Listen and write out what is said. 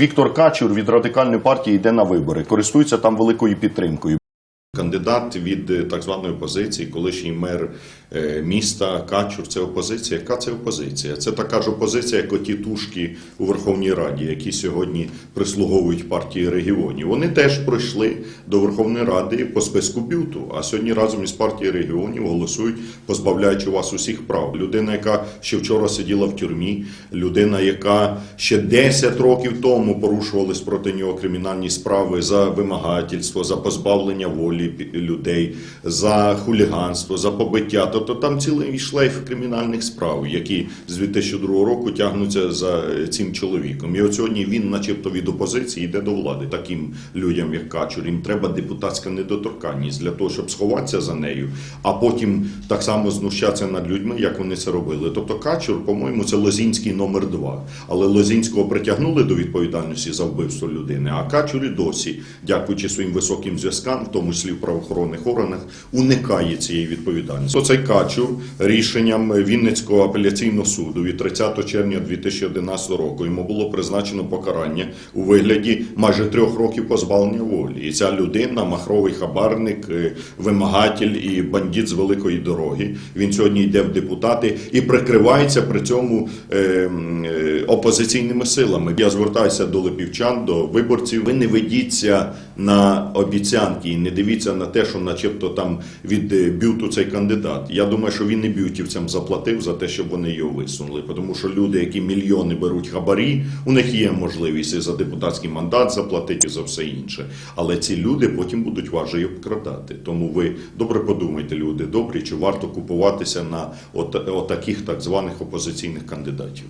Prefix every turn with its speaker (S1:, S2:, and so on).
S1: Віктор Качур від радикальної партії йде на вибори, користується там великою підтримкою.
S2: Кандидат від е, так званої опозиції, колишній мер міста Качур, це опозиція. Яка це опозиція? Це така ж опозиція, як оті тушки у Верховній Раді, які сьогодні прислуговують партії регіонів. Вони теж пройшли до Верховної Ради по списку бюту, а сьогодні разом із партією регіонів голосують, позбавляючи вас усіх прав. Людина, яка ще вчора сиділа в тюрмі, людина, яка ще 10 років тому порушувались проти нього кримінальні справи за вимагательство, за позбавлення волі людей, за хуліганство, за побиття. Тобто там цілий шлейф кримінальних справ, які з 2002 року тягнуться за е, цим чоловіком. І от сьогодні він, начебто, від опозиції йде до влади. Таким людям, як Качур, їм треба депутатська недоторканність для того, щоб сховатися за нею, а потім так само знущатися над людьми, як вони це робили. Тобто Качур, по-моєму, це Лозінський номер два. Але Лозінського притягнули до відповідальності за вбивство людини, а Качур і досі, дякуючи своїм високим зв'язкам, в тому числі в правоохоронних органах, уникає цієї відповідальності. Оцей Качур рішенням Вінницького апеляційного суду від 30 червня 2011 року йому було призначено покарання у вигляді майже трьох років позбавлення волі. І ця людина, махровий хабарник, е, вимагатель і бандит з великої дороги. Він сьогодні йде в депутати і прикривається при цьому е, е, опозиційними силами. Я звертаюся до липівчан, до виборців. Ви не ведіться на обіцянки і не дивіться на те, що, начебто, там від бюту цей кандидат. Я думаю, що він і бютівцям заплатив за те, щоб вони його висунули. Тому що люди, які мільйони беруть хабарі, у них є можливість і за депутатський мандат заплатити і за все інше. Але ці люди потім будуть вас же обкрадати. Тому ви добре подумайте, люди добрі, чи варто купуватися на от, отаких так званих опозиційних кандидатів.